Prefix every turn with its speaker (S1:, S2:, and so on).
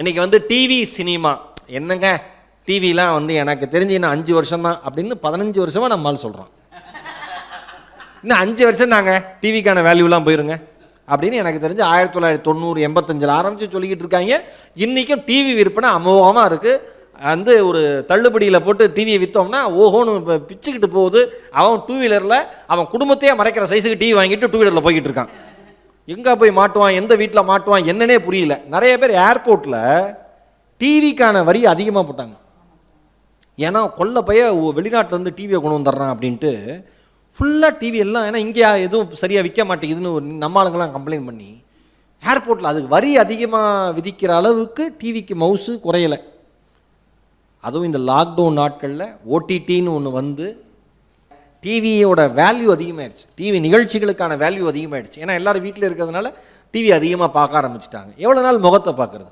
S1: இன்னைக்கு வந்து TV cinema. என்னங்க? டிவிலாம் வந்து எனக்கு தெரிஞ்சு இன்னும் அஞ்சு வருஷம் தான் அப்படின்னு பதினஞ்சு வருஷமா நம்மால் சொல்கிறோம் இன்னும் அஞ்சு வருஷம் தாங்க. டிவிக்கான வேல்யூலாம் போயிருங்க. அப்படின்னு எனக்கு தெரிஞ்சு ஆயிரத்தி தொள்ளாயிரத்தி தொண்ணூறு எண்பத்தஞ்சில் ஆரம்பித்து சொல்லிக்கிட்டு இருக்காங்க. இன்றைக்கும் டிவி விற்பனை அமோகமாக இருக்குது வந்து ஒரு தள்ளுபடியில் போட்டு டிவியை விற்றோம்னா ஓஹோன்னு இப்போ பிச்சுக்கிட்டு போகுது. அவன் டூ வீலரில் அவன் குடும்பத்தையே மறைக்கிற சைஸுக்கு டிவி வாங்கிட்டு டூ வீலரில் போய்கிட்டு இருக்கான். எங்கே போய் மாட்டுவான் எந்த வீட்டில் மாட்டுவான் என்னன்னே புரியல. நிறைய பேர் ஏர்போர்ட்டில் டிவிக்கான வரி அதிகமாக போட்டாங்க. ஏன்னா கொல்ல பைய வெளிநாட்டிலேருந்து டிவியை கொண்டு வந்துடுறான் அப்படின்ட்டு ஃபுல்லாக டிவி எல்லாம் ஏன்னா இங்கே எதுவும் சரியாக விற்க மாட்டேங்குதுன்னு நம்ம ஆளுங்கெல்லாம் கம்ப்ளைண்ட் பண்ணி ஏர்போர்ட்டில் அதுக்கு வரி அதிகமாக விதிக்கிற அளவுக்கு டிவிக்கு மவுஸு குறையலை. அதுவும் இந்த லாக்டவுன் நாட்களில் ஓடிடின்னு ஒன்று வந்து டிவியோட வேல்யூ அதிகமாகிடுச்சு டிவி நிகழ்ச்சிகளுக்கான வேல்யூ அதிகமாகிடுச்சு ஏன்னா எல்லாரும் வீட்டில் இருக்கிறதுனால டிவி அதிகமாக பார்க்க ஆரம்பிச்சிட்டாங்க. எவ்வளோ நாள் முகத்தை பார்க்குறது?